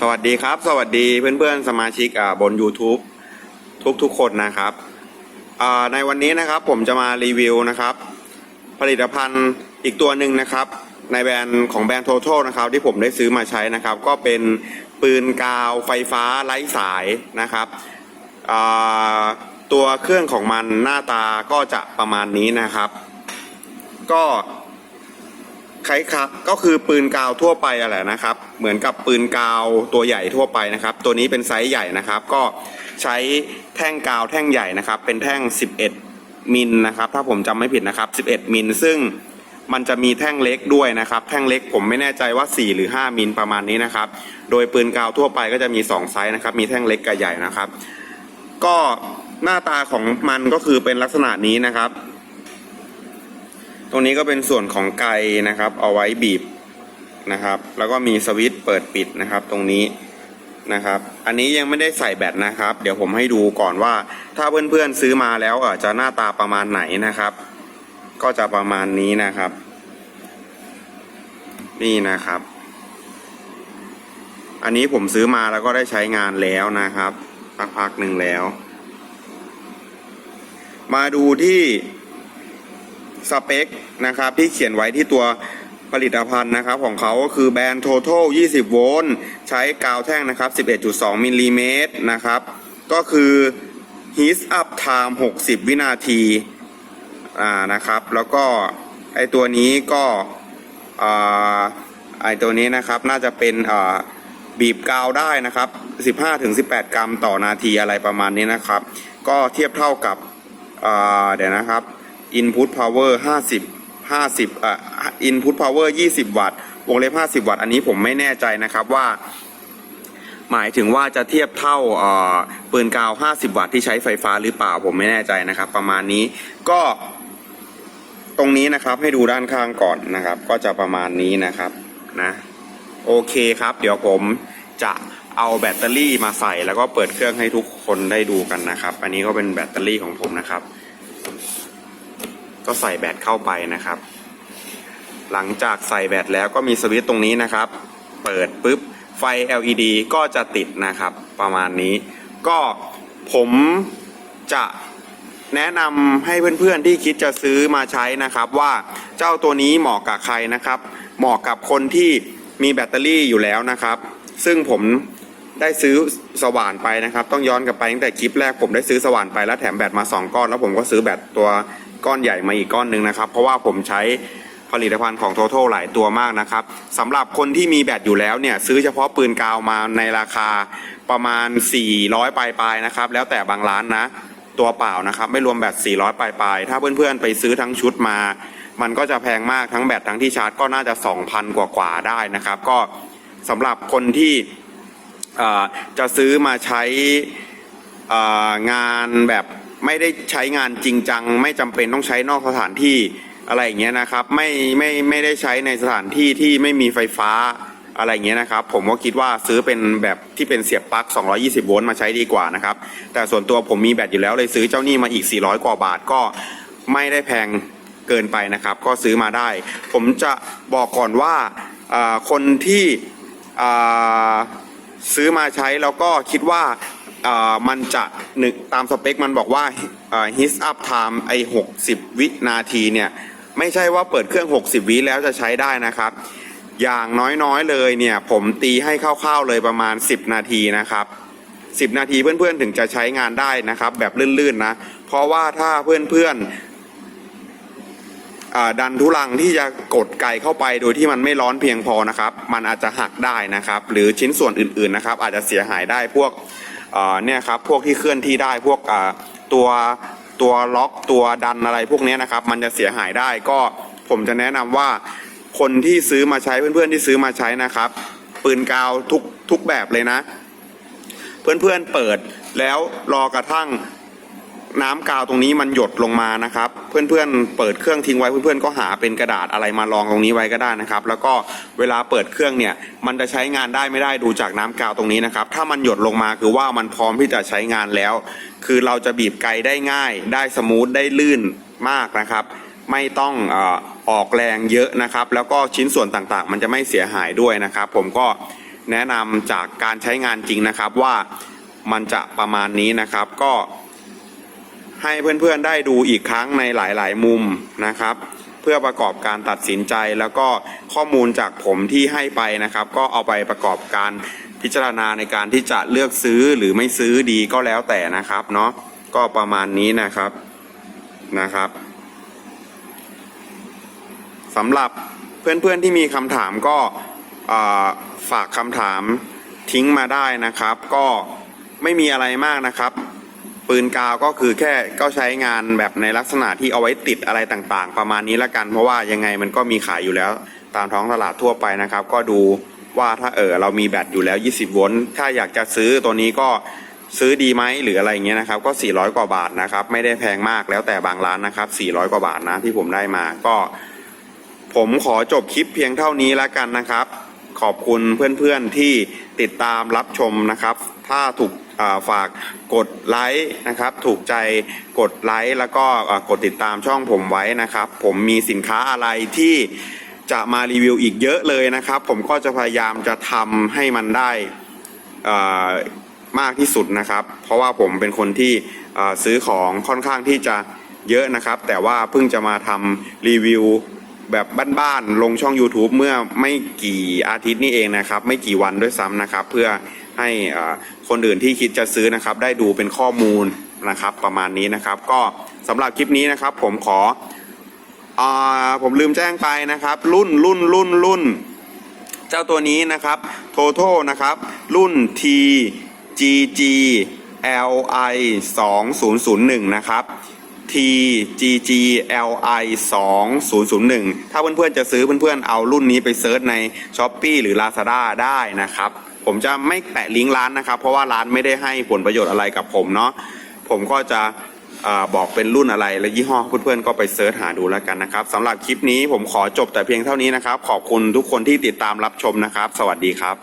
สวัสดีครับ สวัสดีเพื่อนๆ สมาชิกอ่าบน YouTube ทุกๆคนนะครับอ่าในวันนี้นะครับผมจะมารีวิวนะครับ ผลิตภัณฑ์อีกตัวหนึ่งนะครับ ในแบรนด์ของแบรนด์ Total นะครับที่ผมได้ซื้อมาใช้นะครับ ก็เป็นปืนกาวไฟฟ้าไร้สายนะครับอ่าตัวเครื่องของมันหน้าตาก็จะประมาณนี้นะครับ ก็ คล้ายๆก็คือปืนกาวทั่วไปอะแหละนะครับ เหมือนกับปืนกาวตัวใหญ่ทั่วไปนะครับ ตัวนี้เป็นไซส์ใหญ่นะครับ ก็ใช้แท่งกาวแท่งใหญ่นะครับ เป็นแท่ง 11 มิลนะครับ ถ้าผมจำไม่ผิดนะครับ 11 มิล ซึ่งมันจะมีแท่งเล็กด้วยนะครับ แท่งเล็กผมไม่แน่ใจว่า 4 หรือ 5 มิลประมาณนี้นะครับ โดยปืนกาวทั่วไปก็จะมี 2 ไซส์นะครับ มีแท่งเล็กกับใหญ่นะครับ ก็หน้าตาของมันก็คือเป็นลักษณะนี้นะครับ ตรงนี้ก็เป็นส่วนของไกนะครับ เอาไว้บีบนะครับ แล้วก็มีสวิตช์เปิดปิดนะครับ ตรงนี้นะครับ อันนี้ยังไม่ได้ใส่แบตนะครับ เดี๋ยวผมให้ดูก่อนว่า ถ้าเพื่อนๆซื้อมาแล้วอะจะหน้าตาประมาณไหนนะครับ ก็จะประมาณนี้นะครับ นี่นะครับ อันนี้ผมซื้อมาแล้วก็ได้ใช้งานแล้วนะครับพักๆหนึ่งแล้ว มาดูที่ สเปคนะครับที่เขียนไว้ที่ตัวผลิตภัณฑ์นะครับของเขาก็คือแบรนด์ Total 20 โวลต์ใช้กาวแท่งนะครับ 11.2 มิลลิเมตรนะครับ ก็คือ heat up time 60 วินาทีอ่านะครับ แล้วก็ไอตัวนี้ก็อ่าไอตัวนี้นะครับน่าจะเป็นอ่าบีบกาวได้นะครับ 15-18 กรัมต่อนาทีอะไรประมาณนี้นะครับ ก็เทียบเท่ากับอ่าเดี๋ยวนะครับ input power 50 50อะ input power 20 วัตต์วงเล็บ 50 วัตต์อันนี้ผมไม่แน่ใจนะครับว่า หมายถึงว่าจะเทียบเท่าเอ่อปืนกาว 50 วัตต์ที่ใช้ไฟฟ้าหรือเปล่าผมไม่แน่ใจนะครับ ประมาณนี้ก็ตรงนี้นะครับให้ดูด้านข้างก่อนนะครับ ก็จะประมาณนี้นะครับนะโอเคครับ เดี๋ยวผมจะเอาแบตเตอรี่มาใส่แล้วก็เปิดเครื่องให้ทุกคนได้ดูกันนะครับ อันนี้ก็เป็นแบตเตอรี่ของผมนะครับ ก็ใส่แบตเข้าไปนะครับ หลังจากใส่แบตแล้วก็มีสวิตช์ตรงนี้นะครับ เปิดปุ๊บไฟ LED ก็จะติดนะครับ ประมาณนี้ ก็ผมจะแนะนำให้เพื่อนๆที่คิดจะซื้อมาใช้นะครับว่าเจ้าตัวนี้เหมาะกับใครนะครับ เหมาะกับคนที่มีแบตเตอรี่อยู่แล้วนะครับ ซึ่งผมได้ซื้อสว่านไปนะครับ ต้องย้อนกลับไปตั้งแต่คลิปแรกผมได้ซื้อสว่านไปแล้วแถมแบตมา 2 ก้อน แล้วผมก็ซื้อแบตตัว ก้อนใหญ่มาอีกก้อนหนึ่งนะครับ เพราะว่าผมใช้ผลิตภัณฑ์ของ Total หลายตัวมากนะครับสำหรับคนที่มีแบตอยู่แล้วเนี่ยซื้อเฉพาะปืนกาวมาในราคาประมาณ 400 ปลายๆนะครับ แล้วแต่บางร้านนะ ตัวเปล่านะครับ ไม่รวมแบต 400 ปลายๆ ถ้าเพื่อนๆ ไปซื้อทั้งชุดมา มันก็จะแพงมากทั้งแบตทั้งที่ชาร์จก็น่าจะ 2,000 กว่าๆ ได้นะครับ ก็สำหรับคนที่จะซื้อมาใช้งานแบบ ไม่ได้ใช้งานจริงจัง ไม่จำเป็นต้องใช้นอกสถานที่อะไรอย่างเงี้ยนะครับ ไม่ไม่ไม่ได้ใช้ในสถานที่ที่ไม่มีไฟฟ้าอะไรอย่างเงี้ยนะครับ ผมก็คิดว่าซื้อเป็นแบบที่เป็นเสียบปลั๊ก 220 โวลต์มาใช้ดีกว่านะครับ แต่ส่วนตัวผมมีแบตอยู่แล้วเลยซื้อเจ้านี่มาอีก 400 กว่าบาทก็ไม่ได้แพงเกินไปนะครับ ก็ซื้อมาได้ ผมจะบอกก่อนว่าคนที่ซื้อมาใช้แล้วก็คิดว่า มันจะหนึ่งตามสเปคมันบอกว่าเอ่อ his up time ไอ60 วินาทีเนี่ย ไม่ใช่ว่าเปิดเครื่อง 60 วิแล้วจะใช้ได้นะครับ อย่างน้อยๆเลยเนี่ย ผมตีให้คร่าวๆเลยประมาณ 10 นาทีนะครับ 10 นาทีเพื่อนๆถึงจะใช้งานได้นะครับ แบบลื่นๆนะ เพราะว่าถ้าเพื่อนๆดันทุลังที่จะกดไกเข้าไปโดยที่มันไม่ร้อนเพียงพอนะครับ มันอาจจะหักได้นะครับ หรือชิ้นส่วนอื่นๆนะครับ อาจจะเสียหายได้พวก เนี่ยครับพวกที่เคลื่อนที่ได้พวกตัวตัวล็อกตัวดันอะไรพวกนี้นะครับ มันจะเสียหายได้ก็ผมจะแนะนำว่าคนที่ซื้อมาใช้เพื่อนๆที่ซื้อมาใช้นะครับ ปืนกาวทุกทุกแบบเลยนะ เพื่อนๆเปิดแล้วรอกระทั่ง น้ำกาวตรงนี้มันหยดลงมานะครับ เพื่อนๆเปิดเครื่องทิ้งไว้เพื่อนๆก็หาเป็นกระดาษอะไรมารองตรงนี้ไว้ก็ได้นะครับ แล้วก็เวลาเปิดเครื่องเนี่ยมันจะใช้งานได้ไม่ได้ดูจากน้ำกาวตรงนี้นะครับ ถ้ามันหยดลงมาคือว่ามันพร้อมที่จะใช้งานแล้ว คือเราจะบีบไกลได้ง่าย ได้สมูทได้ลื่นมากนะครับ ไม่ต้องออออกแรงเยอะนะครับ แล้วก็ชิ้นส่วนต่างๆ มันจะไม่เสียหายด้วยนะครับ ผมก็แนะนำจากการใช้งานจริงนะครับว่ามันจะประมาณนี้นะครับก็ ให้เพื่อนๆได้ดูอีกครั้งในหลายๆ มุมนะครับ เพื่อประกอบการตัดสินใจแล้วก็ข้อมูลจากผมที่ให้ไปนะครับ ก็เอาไปประกอบการพิจารณาในการที่จะเลือกซื้อหรือไม่ซื้อดีก็แล้วแต่นะครับเนาะก็ประมาณนี้นะครับนะครับสำหรับเพื่อนๆที่มีคำถามก็ฝากคำถามทิ้งมาได้นะครับ ก็ไม่มีอะไรมากนะครับ ปืนกาวก็คือแค่ก็ใช้งานแบบในลักษณะที่เอาไว้ติดอะไรต่างๆ ประมาณนี้ละกัน เพราะว่ายังไงมันก็มีขายอยู่แล้ว ตามท้องตลาดทั่วไปนะครับ ก็ดูว่าถ้าเออเรามีแบตอยู่แล้ว 20 โวลต์ถ้าอยากจะซื้อตัวนี้ก็ซื้อดีไหมหรืออะไรเงี้ยนะครับ ก็ 400 กว่าบาทนะครับ ไม่ได้แพงมากแล้วแต่บางร้านนะครับ 400 กว่าบาทนะที่ผมได้มาก็ ผมขอจบคลิปเพียงเท่านี้แล้วกันนะครับ ขอบคุณเพื่อนๆที่ติดตามรับชมนะครับ ถ้าถูก ฝากกดไลค์นะครับ ถูกใจกดไลค์แล้วก็กดติดตามช่องผมไว้นะครับ ผมมีสินค้าอะไรที่จะมารีวิวอีกเยอะเลยนะครับ ผมก็จะพยายามจะทำให้มันได้มากที่สุดนะครับ เพราะว่าผมเป็นคนที่ซื้อของค่อนข้างที่จะเยอะนะครับ แต่ว่าเพิ่งจะมาทำรีวิวแบบบ้านๆลงช่อง YouTube เมื่อไม่กี่อาทิตย์นี่เองนะครับ ไม่กี่วันด้วยซ้ำนะครับ เพื่อ ให้คนอื่นที่คิดจะซื้อนะครับ ได้ดูเป็นข้อมูลนะครับ ประมาณนี้นะครับ ก็สำหรับคลิปนี้นะครับ ผมขออผมลืมแจ้งไปนะครับ รุ่นรุ่นรุ่นรุ่น เจ้าตัวนี้นะครับโท o นะครับ รุ่น T GG LI 2001นะครับ T GG LI 2001 ถ้าเพื่อนๆจะซื้อเพื่อนๆเอารุ่นนี้ไปเซิร์ชใน s h อ p e e หรือ Lazada ได้นะครับ ผมจะไม่แปะลิงก์ร้านนะครับ เพราะว่าร้านไม่ได้ให้ผลประโยชน์อะไรกับผมเนาะผมก็จะอบอกเป็นรุ่นอะไรและยี่ห้อเพื่อนๆก็ไปเซิร์ชหาดูแล้วกันนะครับสำหรับคลิปนี้ผมขอจบแต่เพียงเท่านี้นะครับ ขอบคุณทุกคนที่ติดตามรับชมนะครับ สวัสดีครับ